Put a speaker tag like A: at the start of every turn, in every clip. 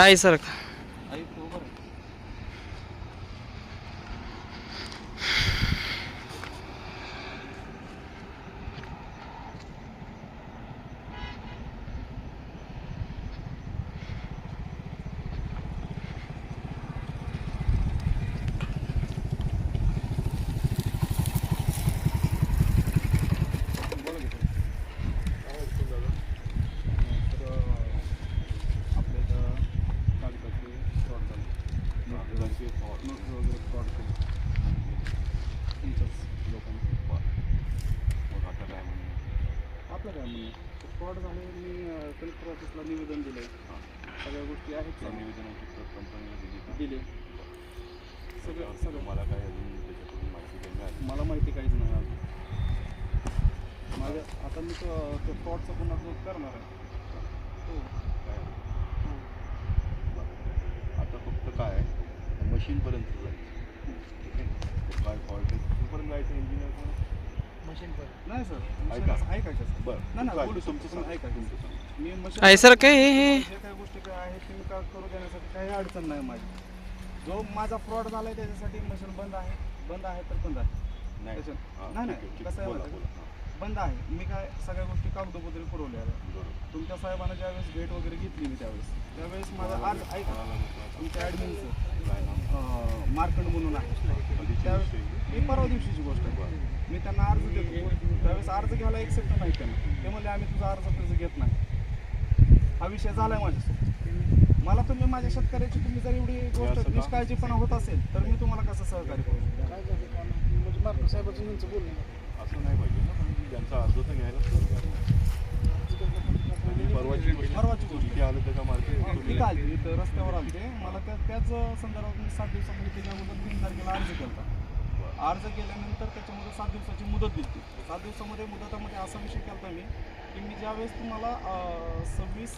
A: आहे sir
B: I बरोबर आहे आपल्या इथं कागदाचे फ्रॉड झाले नोटचे फ्रॉड नोट वगैरे फ्रॉड केले तुमच्याच लोकांनी
C: मग आता काय म्हणणं
B: आपलं काय म्हणणं फ्रॉड झाले मी कलेक्टर ऑफिसला निवेदन दिलं सगळ्या
C: त्या
B: चालू.
C: निवेदनाची प्रत कंपनीला दिली का
B: दिले सगळं सगळं
C: तुम्हाला काय अजून त्याच्याकडून माहिती काही मिळाली
B: मला माहिती काहीच नाही अजून माझ्या आता मी तो तो फ्रॉडचा पुन्हा तो करणार आहे हो
C: काय
B: हां.
C: आता फक्त काय मशीनपर्यंत जायचं ठीक आहे काय फॉल्ट आहे तिथपर्यंत जायचं इंजिनियर पण
B: नाही सर
C: ऐका.
B: ऐका का
C: बरं
B: नाही, नाही,
C: काय?
B: बोलू
C: तुमचं
B: शकतो.
C: सांगा.
B: ऐका.
C: तुमचं सांगा.
B: मी
A: आहे सर काय हे हे.
B: काही गोष्टी काय आहेत ते मी का करू देण्यासाठी काही अडचण नाही माझी. जो माझा फ्रॉड झालाय त्याच्यासाठी मशीन बंद आहे बंद आहे तर बंद आहे.
C: नाही.
B: त्याच्यात- नाही,
C: ठीक
B: नाही.
C: ठीक
B: कसं
C: आहे. बोला
B: माहिती
C: बोला.
B: बंद आहे. मी काय सगळ्या गोष्टी कागदोपत्री पुरवल्या आहेत.
C: बरोबर.
B: तुमच्या साहेबांना ज्यावेळेस भेट वगैरे घेतली मी त्यावेळेस. त्यावेळेस माझा आज ऐका? तुमच्या ॲडमिनचं? मार्कंड म्हणून आहे. त्यावेळेस? ही परवा दिवशीची गोष्ट आहे. मी त्यांना अर्ज देतो. त्यावेळेस अर्ज घ्यायला एक्सेप्ट नाही त्यांना ते म्हणले आम्ही तुझा अर्ज तुझं घेत नाही. हा विषय झालाय माझ्यासोबत मला तुम्ही माझ्या शेतकऱ्याची तुम्ही जर एवढी
C: असं
B: गोष्ट? निष्काळजीपणा होत असेल तर मी तुम्हाला कसं सहकार्य करू
C: असं नाही पाहिजे ना पण ज्यांचा अर्ज तर पाहिजे. म्हणजे परवाची
B: परवाची गोष्ट.
C: आलं त्याचा मार्केट
B: इथं आली इथं रस्त्यावर आलते. मला त्या त्याच संदर्भात मी सात दिवसामध्ये त्याच्या अगोदर तीन तारखेला अर्ज केला अर्ज केल्यानंतर त्याच्यामध्ये सात दिवसाची मुदत दिली सात दिवसामध्ये मुदतामध्ये असा विषय केला मी की मी ज्यावेळेस तुम्हाला सव्वीस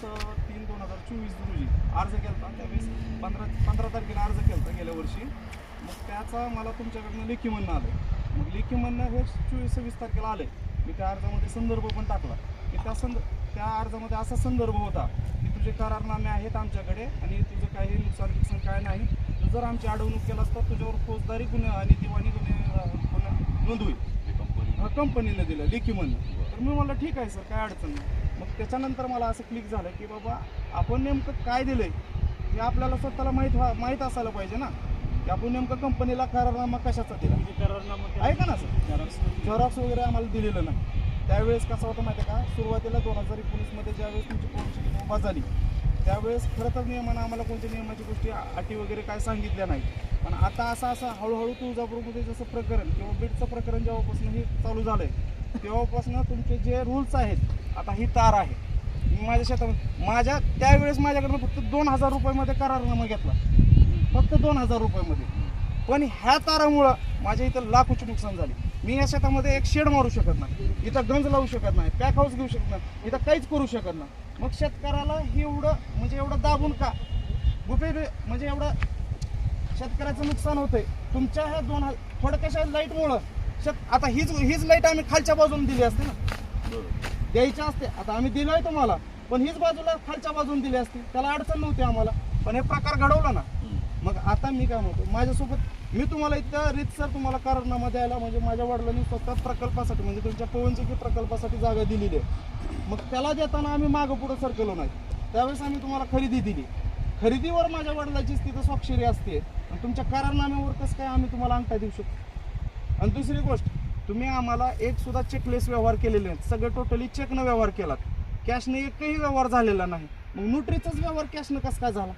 B: तीन दोन हजार चोवीस रोजी अर्ज केला त्यावेळेस पंधरा पंधरा तारखेला अर्ज केला गेल्या वर्षी मग त्याचा मला तुमच्याकडनं लेखी म्हणणं आलं. मग लेखी म्हणणं हे चोवीस सव्वीस तारखेला आले मी त्या अर्जामध्ये संदर्भ पण टाकला. की त्या संद त्या अर्जामध्ये असा संदर्भ होता की तुझे करारनामे आहेत आमच्याकडे आणि तुझं काही नुकसान नुकसान काय नाही. तू जर आमची अडवणूक केलास तर तुझ्यावर फौजदारी गुन्हे आणि दिवाणी गुन्हे गुन्हा नोंद होईल
C: कंपनी
B: हा, कंपनीने दिलं लेखी म्हणणं. मी म्हणलं ठीक आहे सर काय अडचण नाही. मग त्याच्यानंतर मला असं क्लिक झालं की बाबा आपण नेमकं काय दिलंय हे आपल्याला स्वतःला माहीत व्हा माहीत असायला पाहिजे ना. की आपण नेमकं कंपनीला करारनामा कशाचा दिला? ऐका ना सर? झेरॉक्स वगैरे आम्हाला दिलेलं नाही. त्यावेळेस कसं होतं माहिती आहे का? सुरुवातीला दोन हजार एकोणीसमध्ये ज्यावेळेस तुमची कोणची उभा झाली त्यावेळेस खरं तर नियमानं आम्हाला कोणत्या नियमाची गोष्टी अटी वगैरे काय सांगितल्या नाही पण आता असं असं हळूहळू तुळजापूरमध्ये जसं प्रकरण किंवा बीडचं प्रकरण जेव्हापासून हे चालू झालं आहे तेव्हापासून तुमचे जे रूल्स आहेत आता ही तार आहे. मी माझ्या शेतामध्ये माझ्या त्यावेळेस माझ्याकडनं फक्त दोन हजार रुपयामध्ये करारनामा घेतला. फक्त दोन हजार रुपयामध्ये. पण ह्या तारामुळं माझ्या इथं लाखोची नुकसान झाली. मी या शेतामध्ये एक शेड मारू शकत नाही. इथं गंज लावू शकत नाही. पॅक हाऊस घेऊ शकत नाही. इथं काहीच करू शकत नाही. मग शेतकऱ्याला हे एवढं म्हणजे एवढं दाबून का? गुपे म्हणजे एवढं शेतकऱ्याचं नुकसान होतंय. तुमच्या ह्या दोन हा- थोडक्याशा लाईटमुळं शक आता हीच हीच लाइट आम्ही खालच्या बाजून दिली असते ना.
C: बरोबर
B: द्यायची असते. आता आम्ही दिलोय तुम्हाला पण हीच बाजूला खालच्या बाजून दिली असती. त्याला अडचण नव्हती आम्हाला. पण हे प्रकार घडवला ना. मग आता मी काय म्हणतो माझ्यासोबत मी तुम्हाला इतक्या रीतसर तुम्हाला करारनामा द्यायला म्हणजे माझ्या वडिलांनी स्वतः प्रकल्पासाठी म्हणजे तुमच्या पवनचकी प्रकल्पासाठी जागा दिलेली आहे. मग त्याला देताना आम्ही मागं पुढं सरकलो नाही. त्यावेळेस आम्ही तुम्हाला खरेदी दिली. खरेदीवर माझ्या वडिलाचीच तिथं स्वाक्षरी असते. आणि तुमच्या करारनाम्यावर कसं काय आम्ही तुम्हाला अंगठा देऊ शकतो? आणि दुसरी गोष्ट तुम्ही आम्हाला एक सुद्धा चेकलेस व्यवहार केलेले नाहीत. सगळं टोटली चेकनं व्यवहार केलात. कॅशने एकही व्यवहार झालेला नाही. मग न्यूट्रीचाच व्यवहार कॅशनं कसं काय झाला?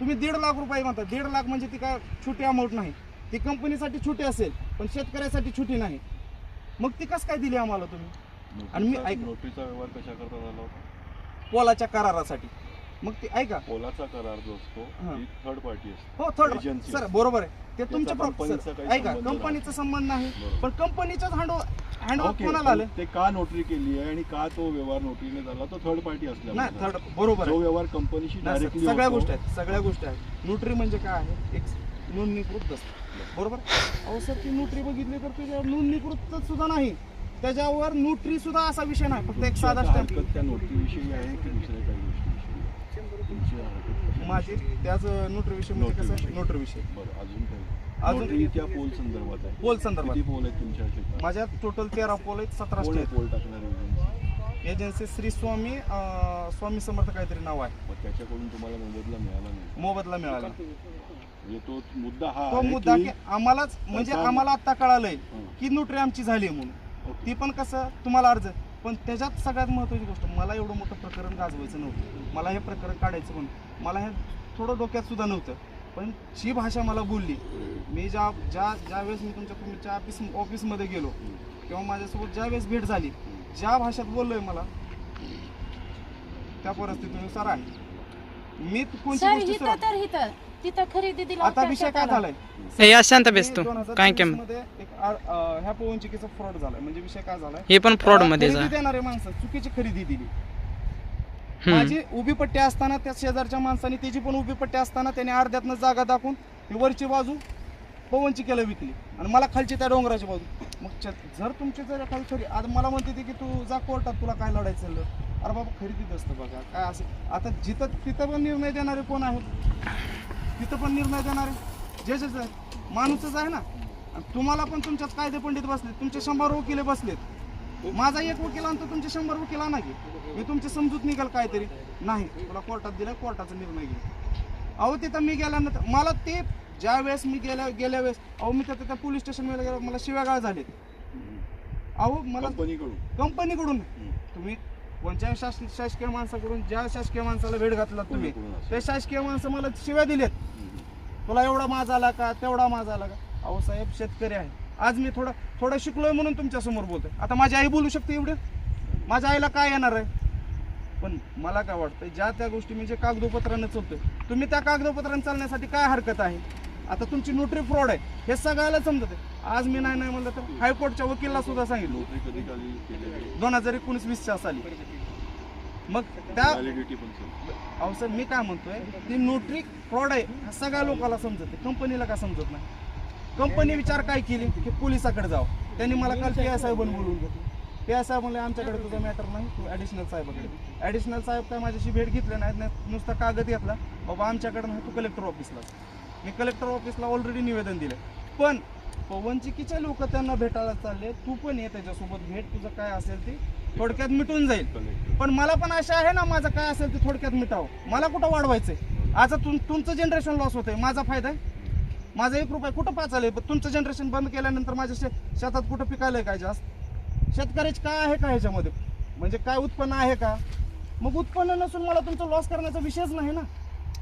B: तुम्ही दीड लाख रुपये म्हणता. दीड लाख म्हणजे ती काय छोटी अमाऊंट नाही. ती कंपनीसाठी छोटी असेल पण शेतकऱ्यासाठी छोटी नाही. मग ती कसं काय दिली आम्हाला तुम्ही? आणि मी ऐक-
C: नोटीचा व्यवहार कशा करता झाला होता?
B: पोलाच्या करारासाठी. मग ती ऐका.
C: पोलाचा करार जो असतो
B: हां.
C: थर्ड पार्टी असते.
B: हो थर्ड
C: Agency.
B: सर बरोबर आहे. ते तुमच्या
C: कंपनीचा काही
B: ऐका
C: संबंध नाही.
B: कंपनीचा संबंध नाही
C: बरोबर.
B: पण कंपनीचाच हँडओ हँडओव्हर
C: ओके,
B: कोणाला
C: पण
B: आलं?
C: ते का नोटरी केली आहे आणि का तो व्यवहार नोटरीने झाला तो थर्ड पार्टी
B: नाही
C: असल्यामुळे
B: थर्ड बरोबर
C: जो
B: आहे
C: व्यवहार कंपनीशी
B: नाही,
C: डायरेक्टली
B: सगळ्या गोष्टी आहेत सगळ्या गोष्टी आहेत. न्यूट्री म्हणजे काय आहे? एक नोंदणीकृत दस्त. बरोबर? अहो सर ती न्यूट्री बघितली तर त्याच्यावर नोंदणीकृत सुद्धा नाही. त्याच्यावर न्यूट्री सुद्धा असा विषय नाही फक्त एक साधा स्टॅम्प
C: त्या नोटरीविषयी आहे की दुसऱ्या काही? तुमची?
B: माझी त्याच नोटरी विषय म्हणजे कसं?
C: विषय.
B: नोटरी विषय
C: बरं अजून काही
B: अजून-
C: त्या पोल संदर्भात आहे.
B: पोल संदर्भात.
C: किती पोल आहेत तुमच्या
B: माझ्या टोटल तेरा पोल आहेत सतरा
C: कोण आहे
B: स्टेट
C: पोल टाकणारी एजन्सी
B: श्री स्वामी अं, स्वामी समर्थ काहीतरी नाव आहे.
C: मग त्याच्याकडून तुम्हाला मोबदला मिळाला नाही.
B: मोबदला मिळाला.
C: म्हणजे तो मुद्दा हा
B: तो
C: आहे
B: मुद्दा
C: की-
B: की आम्हालाच म्हणजे आम्हाला आता कळालंय
C: हं.
B: की नोटरी आमची झाली आहे म्हणून.
C: ओके.
B: ती पण कसं? तुम्हाला अर्ज पण त्याच्यात सगळ्यात महत्त्वाची गोष्ट मला एवढं मोठं प्रकरण गाजवायचं नव्हतं. मला हे प्रकरण काढायचं म्हणून. मला हे थोडं डोक्यात सुद्धा नव्हतं. पण जी भाषा मला बोलली मी ज्या ज्या ज्या वेळेस मी तुमच्या तुमच्या ऑफिस ऑफिसमध्ये गेलो किंवा माझ्यासोबत ज्या वेळेस भेट झाली ज्या भाषेत बोललोय मला त्या परिस्थितीनुसार आहे. मी कोणती गोष्ट
A: तिथं खरेदी दिला
B: आता विषय काय झालाय?
D: हे या शांत बेस
B: मी
D: तू
B: 2023
D: काय केम.
B: मध्ये एक आ- अं, ह्या पवनचक्कीचा फ्रॉड झालाय. म्हणजे विषय काय झालाय?
D: हे पण फ्रॉडमध्ये
B: खरेदी देणारे माणसं चुकीची खरेदी दिली. माझी उभी पट्टी असताना त्या शेजारच्या माणसाने त्याची पण उभी पट्टी असताना त्याने अर्ध्यातनं जागा दाखवून ही वरची बाजू पवनची केला विकली. आणि मला खालची त्या डोंगराची बाजू. मग च- जर तुमची जर एखादी खरी आता मला म्हणते ती की तू जा कोर्टात तुला काय लढायचं चाललं अरे बाबा खरेदीत असतं बघा. काय असं? आता जिथं तिथं पण निर्णय देणारे कोण आहेत? तिथं पण निर्णय देणारे. जे जे जे- माणूसच आहे ना. आणि तुम्हाला पण तुमच्याच कायदे पंडित बसलेत. तुमचे शंभर वकिले बसलेत. माझा एक वकील आणतो तुमचे शंभर वकील आणा की. मी तुमची समजूत निघाल काहीतरी. नाही तुला कोर्टात दिलं कोर्टाचा निर्णय घे. अहो तिथं मी गेल्यानंतर मला ते ज्या वेळेस मी गेल्या गेल्या वेळेस अहो मी तिथं त्या पोलीस स्टेशनमध्ये गेलो मला शिव्यागाळ झालेत. अहो मला
C: कंपनीकडून.
B: कंपनीकडून. तुम्ही कोणत्या शास शासकीय माणसाकडून ज्या शासकीय माणसाला भेट घातला तुम्ही
C: कोणाकडून असं?
B: ते शासकीय माणसं मला शिव्या दिलेत. तुला एवढा माझा आला का? तेवढा माझा आला का? अहो साहेब शेतकरी आहे. आज मी थोडं थोडं शिकलोय म्हणून तुमच्यासमोर बोलतोय. आता माझी आई बोलू शकते एवढं? माझ्या आईला काय येणार आहे? पण मला काय वाटतं ज्या त्या गोष्टी मी जे कागदोपत्रानं चालतोय तुम्ही त्या कागदोपत्रानं चालण्यासाठी काय हरकत आहे? आता तुमची नोटरी फ्रॉड आहे. हे सगळ्याला समजत आहे. आज मी नाही नाही म्हणलं तर हायकोर्टच्या वकीलला सुद्धा सांगितलं. दोन हजार एकोणीस वीसच्या साली. मग त्या अहो सर मी काय म्हणतोय ती नोटरी फ्रॉड आहे हा सगळ्या लोकांना समजत कंपनीला का समजत नाही. कंपनी विचार काय केली की पोलिसाकडे जावं. त्यांनी मला काल पी आय साहेबांनी बोलवून घेतलं. पी आय साहेब म्हणले आमच्याकडे तुझा मॅटर नाही तू ॲडिशनल साहेबाकडे ॲडिशनल साहेब काय माझ्याशी भेट घेतले नाही नुसता कागद घेतला. बाबा आमच्याकडे नाही तू कलेक्टर ऑफिसला मी कलेक्टर ऑफिसला ऑलरेडी निवेदन दिलं पण पवनचिकीचे लोक त्यांना भेटायला चालले तू पण ये त्याच्यासोबत भेट तुझं काय असेल ते थोडक्यात मिटून जाईल. पण मला पण आशा आहे ना माझं काय असेल ते थोडक्यात मिटावं. मला कुठं वाढवायचंय? आता तुम तुमचं जनरेशन लॉस होतंय. माझा फायदा आहे. माझा एक रुपये कुठं पाचालय? पण तुमचं जनरेशन बंद केल्यानंतर माझ्या शे शेतात कुठं पिकायलंय काय जास्त? शेतकऱ्याची काय आहे का ह्याच्यामध्ये? म्हणजे काय उत्पन्न आहे का? मग उत्पन्न नसून मला तुमचं लॉस करण्याचा विषयच नाही ना.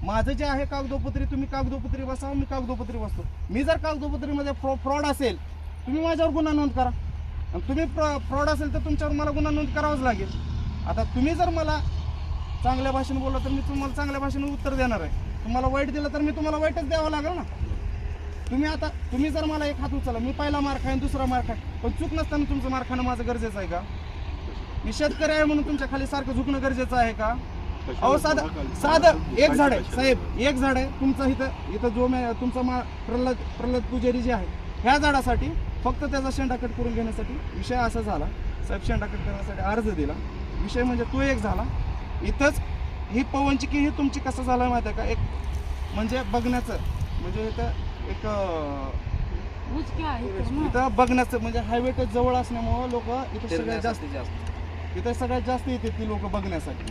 B: माझं जे आहे कागदोपत्री तुम्ही कागदोपत्री बसा मी कागदोपत्री बसतो. मी जर कागदोपत्रीमध्ये फ्रॉ फ्रॉड असेल तुम्ही माझ्यावर गुन्हा नोंद करा. आणि तुम्ही फ्रॉड असेल तर तुमच्यावर मला गुन्हा नोंद करावाच लागेल. आता तुम्ही जर मला चांगल्या भाषेने बोलला तर मी तुम्हाला चांगल्या भाषेने उत्तर देणार आहे. तुम्हाला वाईट दिलं तर मी तुम्हाला वाईटच द्यावं लागेल ना? तुम्ही आता तुम्ही जर मला एक हात उचला मी पहिला मार खाईन दुसरा मार खाईन पण चूक नसताना तुमचं मार खाणं माझं गरजेचं आहे का? मी शेतकरी आहे म्हणून तुमच्या खाली सारखं झुकणं गरजेचं आहे का? अहो साधं साधं एक झाड आहे साहेब एक झाड आहे. तुमचं इथं इथं जो मे तुमचा मा प्रल्हाद प्रल्हाद पुजारी जे आहे ह्या झाडासाठी फक्त त्याचा शेंडा कट करून घेण्यासाठी विषय असा झाला. साहेब शेंडा कट करण्यासाठी अर्ज दिला. विषय म्हणजे तो एक झाला. इथंच ही पवनची की ही तुमची कसं झालं माहिती आहे का? एक म्हणजे बघण्याचं म्हणजे इथं एक
A: इथं
B: बघण्याचं म्हणजे हायवे जवळ असल्यामुळं लोक इथं सगळ्यात जास्त इथं सगळ्यात जास्त येते ती लोक बघण्यासाठी.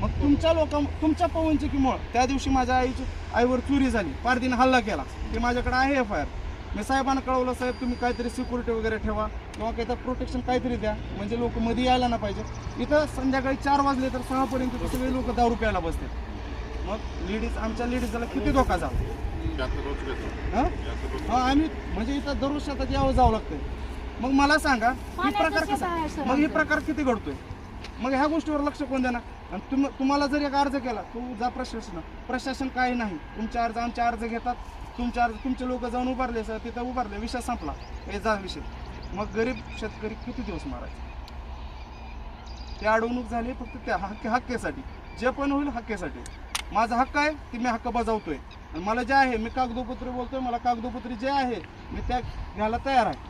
B: मग तुमच्या लोक तुमच्या पवनचक्कीमुळं त्या दिवशी माझ्या आईची आईवर चोरी झाली. पारदीने हल्ला केला. ते माझ्याकडे आहे एफ आय आर मी साहेबांना कळवलं साहेब तुम्ही काहीतरी सिक्युरिटी वगैरे ठेवा किंवा काहीतरी प्रोटेक्शन काहीतरी द्या. म्हणजे लोक मध्ये यायला ना पाहिजे इथं संध्याकाळी चार वाजले तर सहापर्यंत सगळे लोक दारू प्यायला बसते मग लेडीज आमच्या लेडीजला किती धोका झाला? हं? हा आम्ही म्हणजे इथं दररोज शेतात यावं जावं लागतंय. मग मला सांगा ही प्रकार कसा? मग हे. प्रकार किती घडतोय? मग ह्या गोष्टीवर लक्ष कोण देणार? आणि तुम तुम्हाला जर एक अर्ज केला तू जा प्रशासन प्रशासन काही नाही. तुमच्या अर्ज आमचे अर्ज घेतात. तुमच्या अर्ज तुमचे लोक जाऊन उभारले सर तिथं उभारले विषय संपला. हे जा विषय. मग गरीब शेतकरी किती दिवस मारायचे? ते अडवणूक झाली फक्त त्या हक्के हक्केसाठी. जे पण होईल हक्केसाठी. माझा हक्क आहे ते मी हक्क बजावतोय. आणि मला जे आहे मी कागदोपत्री बोलतोय मला कागदोपत्री जे आहे मी त्या घ्यायला तयार आहे.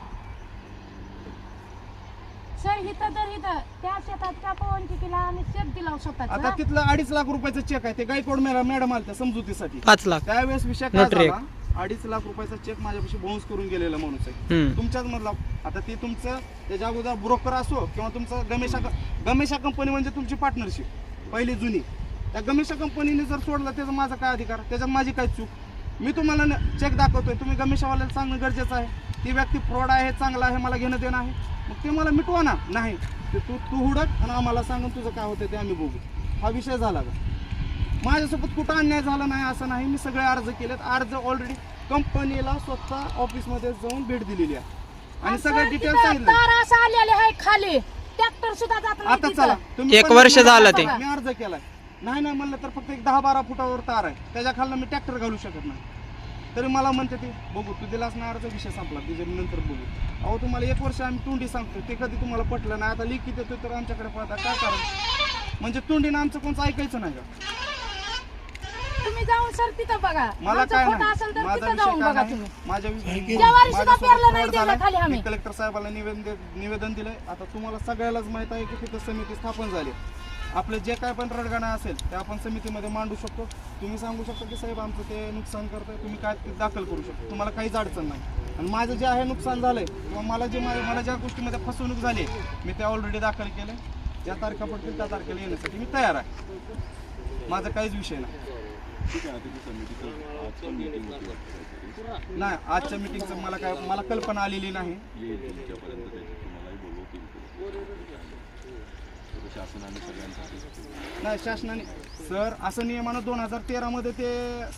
A: सर इथं तर इथं. त्या शेतात त्या पवनची केला आणि शेत दिला
B: आता
A: स्वतःच
B: तिथलं अडीच लाख रुपयाचं चेक आहे. ते गायकवाड मॅडम मॅडम आलत्या समजुतीसाठी.
D: पाच लाख.
B: त्यावेळेस विषय काय. झाला? अडीच लाख रुपयाचा चेक माझ्यापाशी बाउन्स करून गेलेला माणूस आहे.
D: हम्म.
B: तुमच्याच मधला. आता ते तुमचं त्याच्या अगोदर ब्रोकर असो किंवा तुमचं गमेशा गमेशा कंपनी म्हणजे तुमची पार्टनरशिप पहिली जुनी. त्या गमेशा कंपनीने जर सोडलं त्याचा माझा काय अधिकार? त्याच्यात माझी काय चूक? मी तुम्हाला चेक दाखवतोय. तुम्ही गमेशावाल्याला सांगणं गरजेचं आहे. ती व्यक्ती फ्रॉड आहे चांगला आहे मला घेणं देणं आहे. मग ते मला मिटवा ना नाही. ते तू तू हुडक आणि आम्हाला सांगून तुझं काय होतं ते आम्ही बघू. हा विषय झाला का? माझ्यासोबत कुठं अन्याय झाला नाही असं नाही. मी सगळे अर्ज केलेत. अर्ज ऑलरेडी कंपनीला स्वतः ऑफिसमध्ये जाऊन भेट दिलेली आहे. आणि सगळे डिटेल सांगितले
A: आलेले आहे खाली. ट्रॅक्टर सुद्धा जात नाही
B: आता. चला तुम्ही
D: एक वर्ष झालं
A: ते.
B: मी अर्ज केलाय. नाही नाही म्हणलं तर फक्त एक दहा बारा फुटावर तार आहे. त्याच्या खालनं मी ट्रॅक्टर घालू शकत नाही. तरी मला म्हणते ते बघू तू दिलास ना अर्ज विषय संपला तुझ्या नंतर बघू अहो तुम्हाला एक वर्ष आम्ही तोंडी सांगतो ते कधी तुम्हाला पटलं नाही. आता लिखित येतो तर आमच्याकडे पळता काय कारण म्हणजे तोंडीनं आमचं कोणचं ऐकायचं नाही का?
A: तुम्ही जाऊन सर तिथं बघा.
B: मला
A: आमचं
B: काय
A: खोटं
B: नाही.
A: असेल तर
B: माझा
A: तिथं
B: विषय
A: जाऊन
B: काय
A: बघा
B: नाही.
A: तुम्ही.
B: माझ्या
A: सुद्धा
B: माझ्यासोबत
A: पेरलं नाही. खाली आम्ही.
B: मी कलेक्टर साहेबाला निवेदन निवेदन दिलंय. आता तुम्हाला सगळ्यालाच माहीत आहे की तिथं समिती स्थापन झाली. आपलं जे काय पण रडगाणं असेल ते आपण समितीमध्ये मांडू शकतो. तुम्ही सांगू शकता की साहेब आमचं ते नुकसान करतंय तुम्ही काय ते दाखल करू शकता? तुम्हाला काहीच अडचण नाही. आणि माझं जे आहे नुकसान झालंय किंवा मला जे मा- मला ज्या गोष्टीमध्ये फसवणूक झाली मी ते ऑलरेडी दाखल केलं ज्या तारखा पडतील त्या तारखेला येण्यासाठी मी तयार आहे. माझा काहीच विषय नाही.
C: ठीक आहे समितीचं आज पण मीटिंग होती
B: नाही आजच्या मिटिंगचं मला काय मला कल्पना आलेली नाही.
C: येईल तुमच्यापर्यंत त्याची तुम्हालाही बोलवतील शासनाने सगळ्यांसाठी
B: नाही शासनाने सर असं नियमानं दोन हजार तेरा मध्ये ते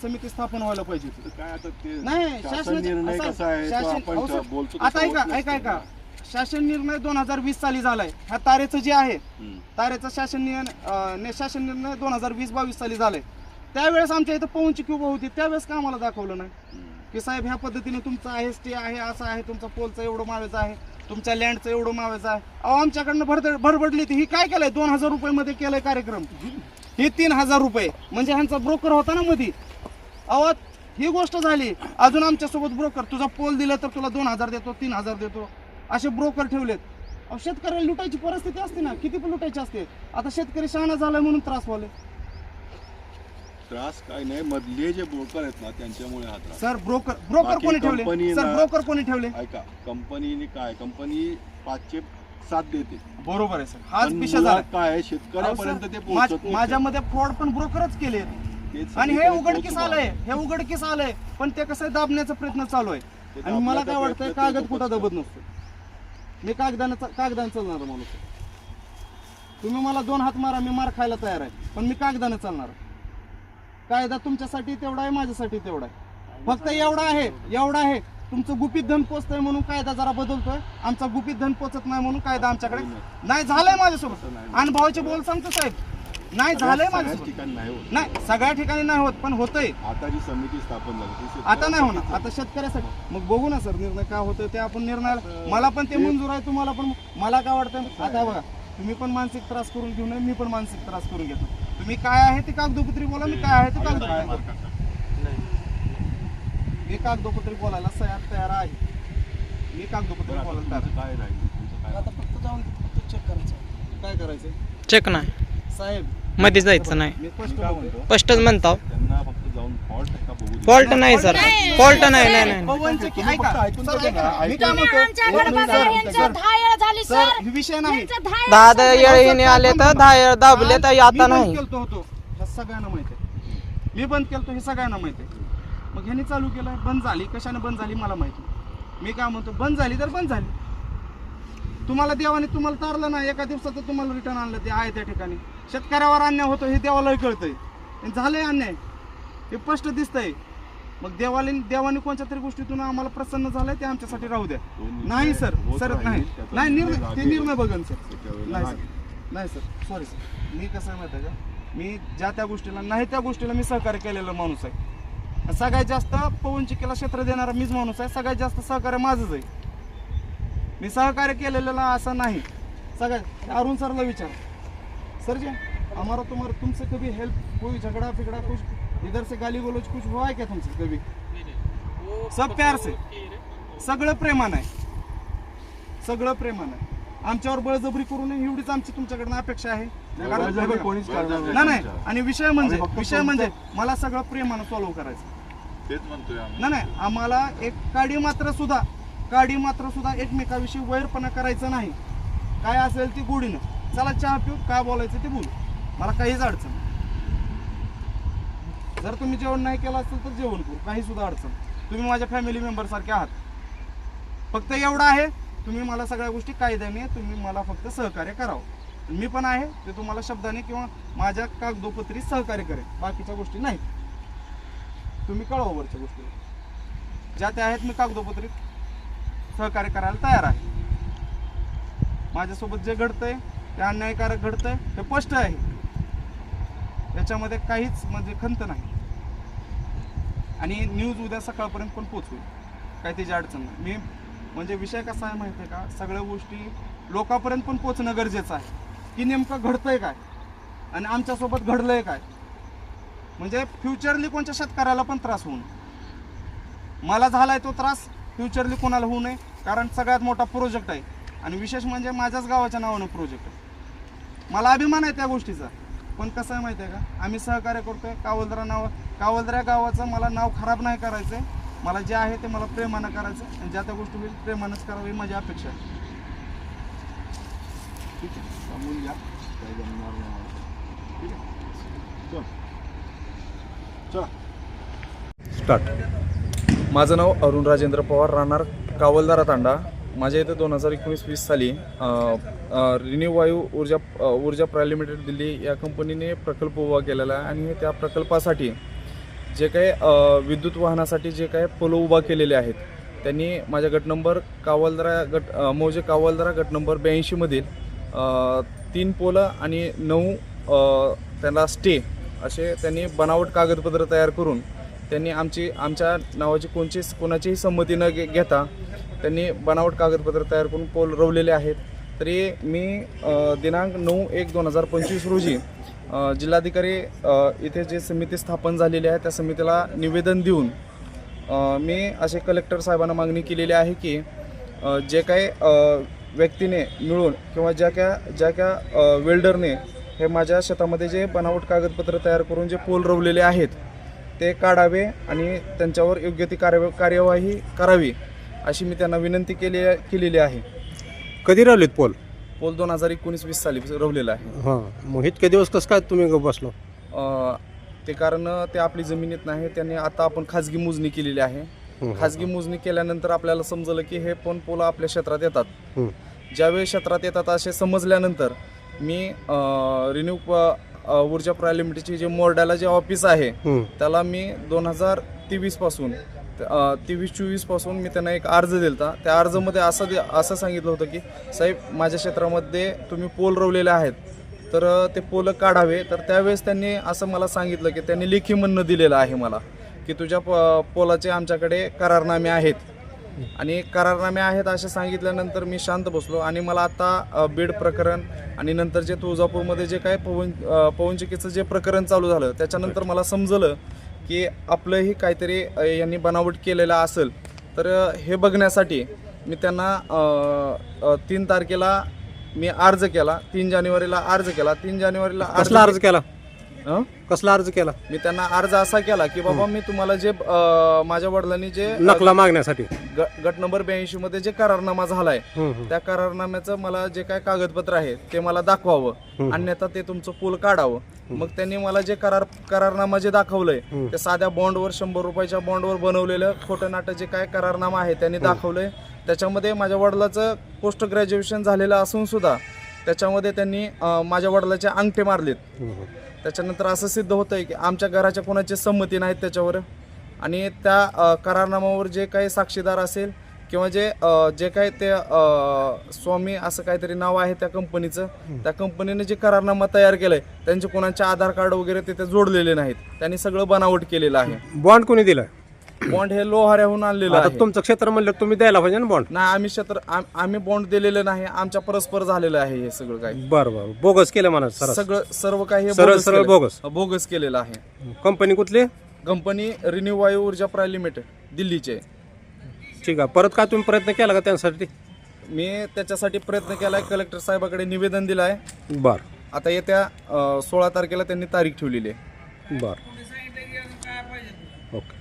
B: समिती स्थापन व्हायला पाहिजे होती.
C: तर काय आता ते
B: नाही
C: शासन
B: शासनाचे-
C: निर्णय
B: असं-
C: कसा आहे तो
B: शासन-
C: आपण
B: अहो, सर,
C: बोलतो तसं
B: आता
C: होत
B: ऐका
C: नसतं.
B: ऐका ऐका शासन निर्णय दोन हजार वीस साली झालाय ह्या तारेचं जे आहे
C: हम्म.
B: तारेचा शासन निर्णय अं, ने- शासन निर्णय दोन हजार वीस बावीस साली झालाय त्यावेळेस आमच्या इथं पवनची क्यूब होती त्यावेळेस का आम्हाला दाखवलं नाही
C: हम्म.
B: की साहेब ह्या पद्धतीने तुमचं आहे ते आहे असं आहे तुमचा पोलचं एवढं मावायचं आहे तुमच्या लँडचं एवढं मावायचं आहे. अहो आमच्याकडनं भर भरभडली ती. ही काय केलंय? दोन हजार रुपये मध्ये केलंय कार्यक्रम. हे तीन हजार रुपये. म्हणजे ह्यांचा ब्रोकर होता ना मध्ये अहो ही गोष्ट झाली. अजून आमच्यासोबत ब्रोकर तुझा पोल दिला तर तुला दोन हजार देतो तीन हजार देतो. असे ब्रोकर ठेवलेत. अहो शेतकऱ्याला लुटायची परिस्थिती असते ना. किती पण लुटायची असते. आता शेतकरी शहाणा झालाय म्हणून त्रास व्हायला.
C: त्रास काय नाही. मधले जे ब्रोकर आहेत ना त्यांच्यामुळे हा त्रास.
B: सर ब्रोकर ब्रोकर
C: बाकी
B: कोणी ठेवले?
C: company
B: सर
C: ना-
B: ब्रोकर कोणी ठेवले?
C: ऐका कंपनीने काय? कंपनी पाचशे सात देते.
B: बरोबर आहे सर. हाच
C: पण
B: विषय
C: मुळात
B: झाला.
C: काय आहे, शेतकऱ्यापर्यंत ते
B: माझ-
C: पोहोचत नाही.
B: माझ्यामध्ये फ्रॉड पण ब्रोकरच केले
C: तेच
B: आणि हे
C: सगळीकडे
B: उघडकीस आलंय. हे उघडकीस आलंय. पण ते कसं आहे, दाबण्याचा प्रयत्न चालू आहे. आणि मला काय वाटतंय
C: प्रयत्न
B: कागद कुठं
C: लोकच
B: दबत नसतो? मी कागदानं कागदानं चालणार माणूस. आहे. तुम्ही मला दोन हात मारा मी मार खायला तयार आहे. पण मी कागदानं चालणार कायदा तुमच्यासाठी तेवढा आहे माझ्यासाठी तेवढा आहे. फक्त एवढा आहे एवढा आहे. तुमचं गुपित धन पोचतंय म्हणून कायदा जरा बदलतोय. आमचा गुपित धन पोचत नाही म्हणून कायदा आमच्याकडे नाही झालंय माझ्यासोबत. अनुभवाचे बोल सांगतो साहेब. नाही झालंय माझ्यासोबत.
C: ठिकाणी नाही होत.
B: नाही सगळ्या ठिकाणी नाही होत पण होतंय.
C: आता जी समिती स्थापन झाली ती
B: आता नाही होणार. आता शेतकऱ्यासाठी. मग बघू ना सर निर्णय काय होतं ते आपण निर्णय मला पण ते मंजूर आहे तुम्हाला पण मला काय वाटतं आता बघा तुम्ही पण मानसिक त्रास करून घेऊ नये मी पण मानसिक त्रास करून घेतो. तुम्ही काय आहे ते कागदोपत्री बोला मी काय आहे ते कागदोपत्री
C: मार्का?
B: मी कागदोपत्री बोलायला तयार तयार आहे. मी कागदोपत्री बोलायला तयार
C: काय राहील? तुमचं काय
B: आता फक्त जाऊन फक्त चेक करायचं. काय करायचं
D: चेक नाही. साहेबमध्ये जायचं नाही.
B: मी स्पष्ट
C: मी काय. म्हणतो?
D: स्पष्टच म्हणतो.
C: त्यांना फक्त जाऊन फॉल्ट आहे का बघू. दे.
D: फॉल्ट नाही. सर फॉल्ट नाही नाही नाही.
B: पवनचे की
C: तुम्ही
B: ऐका
C: फक्त ऐकून
B: सर,
C: तर घ्या.
B: ऐका. मी
C: ऐका.
B: काय
A: तुम्ही आमच्याकडे
B: म्हणतो
A: बघा
B: सर,
A: यांचं
B: सर,
A: दहा वेळा झाली
B: सर
A: सर
B: हे विषय नाही
A: यांचं दहा वेळा
D: आले तर दहा वेळ दाबले तर आता नाही
B: मी बंद केलतो होतो. हे सगळ्यांना माहिती आहे. मी बंद केलतो हे सगळ्यांना माहिती आहे. मग ह्यांनी चालू केलं बंद झाली. कशाने बंद झाली मला माहिती नाही. मी काय म्हणतो बंद झाली तर बंद झाली. तुम्हाला देवाने तुम्हाला तारलं ना एका दिवसात तुम्हाला रिटर्न आणलं ते आहे त्या ठिकाणी. शेतकऱ्यावर अन्याय होतो हे देवालाही कळतंय. आणि झालंय अन्याय. हे स्पष्ट दिसतंय. मग देवाने देवाने कोणत्या तरी गोष्टीतून आम्हाला प्रसन्न झालंय ते आमच्यासाठी राहू द्या.
C: निर्णय
B: नाही सर. सर नाही. नाही निर्णय ते. निर्णय बघन सर. नाही सर. नाही सर. Sorry sir. मी कसं आहे माहिती आहे का? मी ज्या त्या गोष्टीला नाही त्या गोष्टीला मी सहकार्य केलेला माणूस आहे. सगळ्यात जास्त पवन चिकेला क्षेत्र देणारा मीच माणूस आहे. सगळ्यात जास्त सहकार्य माझंच आहे. मी सहकार्य केलेलं असं नाही. सगळ्यात अरुण सरला विचार. सर जी हमारा तुम्हारा तुमसे कभी हेल्प कोई झगड़ा फिगड़ा कुछ इधर से गाली गलोच कुछ हुआ है क्या तुमसे कभी? सब प्यार से। सगळं प्रेमानं आहे सगळं प्रेमानं आहे
E: आमच्यावर बळजबरी करू नये एवढीच आमची तुमच्याकडनं अपेक्षा आहे. कारण
C: बळजबरी कोणीच करणार नाही.
E: नाही नाही आणि विषय म्हणजे
C: फक्त
E: विषय
C: तुमचं-
E: म्हणजे मला सगळं प्रेमानं सॉल्व्ह करायचं.
C: तेच म्हणतोय आम्ही.
E: नाही नाही. आम्हाला एक काडी मात्र सुद्धा काडी मात्र सुद्धा एकमेकाविषयी वैरपणा करायचं नाही. काय असेल ती गोडीनं. चला चहा पिऊ काय बोलायचं ते बोलू. मला काहीच अडचण नाही. जर तुम्ही जेवण नाही केलं असेल तर जेवण करू काही सुद्धा अडचण. तुम्ही माझ्या फॅमिली मेंबर सारखे आहात. फक्त एवढं आहे तुम्ही मला सगळ्या गोष्टी कायद्याने तुम्ही मला फक्त सहकार्य करावं. मी पण आहे ते तुम्हाला शब्दाने किंवा माझ्या कागदोपत्री सहकार्य करेल बाकीच्या गोष्टी नाही. तुम्ही कळवा वरच्या गोष्टी. ज्या त्या आहेत मी कागदोपत्री सहकार्य करायला तयार आहे. माझ्यासोबत जे घडतंय ते अन्यायकारक घडतंय हे स्पष्ट आहे. याच्यामध्ये काहीच म्हणजे खंत नाही. आणि न्यूज उद्या सकाळपर्यंत पण पोचवेल काय त्याची अडचण नाही. मी म्हणजे विषय कसा आहे माहिती आहे का? सगळ्या गोष्टी लोकांपर्यंत पण पोचणं गरजेचं आहे. की नेमकं घडतंय काय? आणि आमच्यासोबत घडलंय काय? म्हणजे फ्युचरली कोणत्या शेतकऱ्याला पण त्रास होऊ नये. मला झालाय तो त्रास फ्युचरली कोणाला होऊ नये. कारण सगळ्यात मोठा प्रोजेक्ट आहे. आणि विशेष म्हणजे माझ्याच गावाच्या नावानं प्रोजेक्ट आहे. मला अभिमान आहे त्या गोष्टीचा. पण कसं आहे माहिती आहे का? आम्ही सहकार्य करतोय. कावलदरा नाव कावलदरा गावाचं मला नाव खराब नाही करायचं आहे मला जे आहे ते मला प्रेमानं करायचं आणि ज्या त्या गोष्टी होईल प्रेमानंच करावी माझी अपेक्षा आहे.
C: ठीक आहे? सांगून घ्या. काही जमणार नाही ठीक आहे? चल. चला.
B: स्टार्ट माझं नाव अरुण राजेंद्र पवार राहणार कावलदारा तांडा. माझ्या इथं दोन हजार एकोणीस वीस साली रिन्यू वायू ऊर्जा ऊर्जा प्राय लिमिटेड दिल्ली या कंपनीने प्रकल्प उभा केलेला आहे आणि त्या प्रकल्पासाठी जे काही विद्युत वाहनासाठी जे काही पोलो उभा केलेले आहेत त्यांनी माझ्या गट नंबर कावलदरा गट मोजे मौजे कावलदरा गट नंबर ब्याऐंशीमधील तीन पोलं आणि नऊ त्यांना स्टे असे त्यांनी बनावट कागदपत्र तयार करून त्यांनी आमची आमच्या नावाची कोणचीच कोणाचीही संमती न घे- घेता त्यांनी बनावट कागदपत्र तयार करून पोल रवलेले आहेत. तरी मी दिनांक नऊ एक दोन हजार पंचवीस रोजी जिल्हाधिकारी इथे जे समिती स्थापन झालेली आहे त्या समितीला निवेदन देऊन मी असे कलेक्टर साहेबांना मागणी केलेली आहे की जे काही व्यक्तीने मिळून किंवा ज्या क्या ज्या क्या वेल्डरने हे माझ्या शेतामध्ये जे बनावट कागदपत्र तयार करून जे पोल रवलेले आहेत ते काढावे आणि त्यांच्यावर योग्य ती कार्य कार्यवाही करावी अशी मी त्यांना विनंती केली केलेली आहे.
F: कधी राहिलेत पोल?
B: पोल दोन हजार एकोणीस वीस साली रवलेला आहे.
F: हां. मग इतके दिवस कसं काय तुम्ही बसलो?
B: अ, ते कारण ते आपली जमिनीत नाही त्यांनी आता आपण खाजगी मोजणी केलेली आहे. खाजगी मोजणी केल्यानंतर आपल्याला समजलं की हे पण पोलं आपल्या क्षेत्रात येतात.
F: हं.
B: ज्यावेळी क्षेत्रात येतात असे समजल्यानंतर मी रिन्यू ऊर्जा प्राय लिमिटेडची जे मोरड्याला जे ऑफिस आहे. त्याला मी दोन हजार तेवीसपासून तेवीस चोवीसपासून मी त्यांना एक अर्ज दिलता. त्या अर्जामध्ये असं दे असं सांगितलं होतं की साहेब माझ्या क्षेत्रामध्ये तुम्ही पोल रवलेले आहेत तर ते पोल काढावे. तर त्यावेळेस त्यांनी असं मला सांगितलं की त्यांनी लेखी म्हणणं दिलेलं आहे मला की तुझ्या प पोलाचे आमच्याकडे करारनामे आहेत. आणि करारनामे आहेत असे सांगितल्यानंतर मी शांत बसलो आणि मला आता बीड प्रकरण आणि नंतर जे तुळजापूरमध्ये जे काय पवन पवनचक्कीचं जे प्रकरण चालू झालं त्याच्यानंतर मला समजलं की आपलंही काहीतरी यांनी बनावट केलेलं असेल. तर हे बघण्यासाठी मी त्यांना तीन तारखेला मी अर्ज केला तीन जानेवारीला अर्ज केला तीन जानेवारीला
F: अर्ज केला?
B: हं?
F: कसला अर्ज केला
B: मी त्यांना अर्ज असा केला की बाबा मी तुम्हाला जे अ, माझ्या वडिलांनी जे
F: नकला मागण्यासाठी
B: ग- गट नंबर ब्याऐंशी मध्ये जे करारनामा झालाय
F: हं, हं.
B: त्या करारनाम्याचं मला जे काय कागदपत्र आहे ते मला दाखवावं. अन्यथा ते तुमचं पूल काढावं मग त्यांनी मला जे करार करारनामा जे दाखवलंय. ते साध्या बॉन्डवर शंभर रुपयाच्या बॉन्डवर बनवलेलं खोटं जे काय करारनामा आहे त्यांनी दाखवलंय त्याच्यामध्ये माझ्या वडिलाचं पोस्ट ग्रॅज्युएशन झालेलं असून सुद्धा त्याच्यामध्ये त्यांनी अं, माझ्या वडिलाचे अंगठे मारलेत
F: हं, हं.
B: त्याच्यानंतर असं सिद्ध होतंय की आमच्या घराच्या कोणाची संमती नाहीत त्याच्यावर. आणि त्या करारनामावर जे काही साक्षीदार असेल किंवा जे जे काही ते स्वामी असं काहीतरी नाव आहे त्या कंपनीचं त्या कंपनीने जे करारनामा तयार केलाय त्यांचे कोणाचे आधार कार्ड वगैरे तिथे जोडलेले नाहीत. त्यांनी सगळं बनावट केलेलं आहे.
F: बॉन्ड कोणी दिलाय?
B: बॉन्ड हे लोहाऱ्याहून आणलेलं
F: आता
B: आहे.
F: तुमचं क्षेत्र म्हणलं तुम्ही द्यायला पाहिजे ना बॉन्ड
B: नाही आम्ही क्षेत्र आम- आम्ही बॉन्ड दिलेलं नाही आमच्या परस्पर झालेलं आहे हे सगळं काही.
F: बरं बरं. बोगस केलं म्हणा सर
B: सगळं सर्व काही हे
F: सरळ
B: बोगस
F: सरळ
B: केलंय.
F: बोगस.
B: बोगस केलेलं आहे.
F: कंपनी कुठली?
B: कंपनी रिन्यू वायू ऊर्जा प्राय लिमिटेड दिल्लीचे.
F: ठीक आहे. परत काय तुम्ही प्रयत्न केला का त्यांसाठी
B: मी त्याच्यासाठी प्रयत्न केला आहे. कलेक्टर साहेबाकडे निवेदन दिलं आहे.
F: बर.
B: आता येत्या सोळा तारखेला त्यांनी तारीख ठेवलेली आहे.
F: बर. ओके.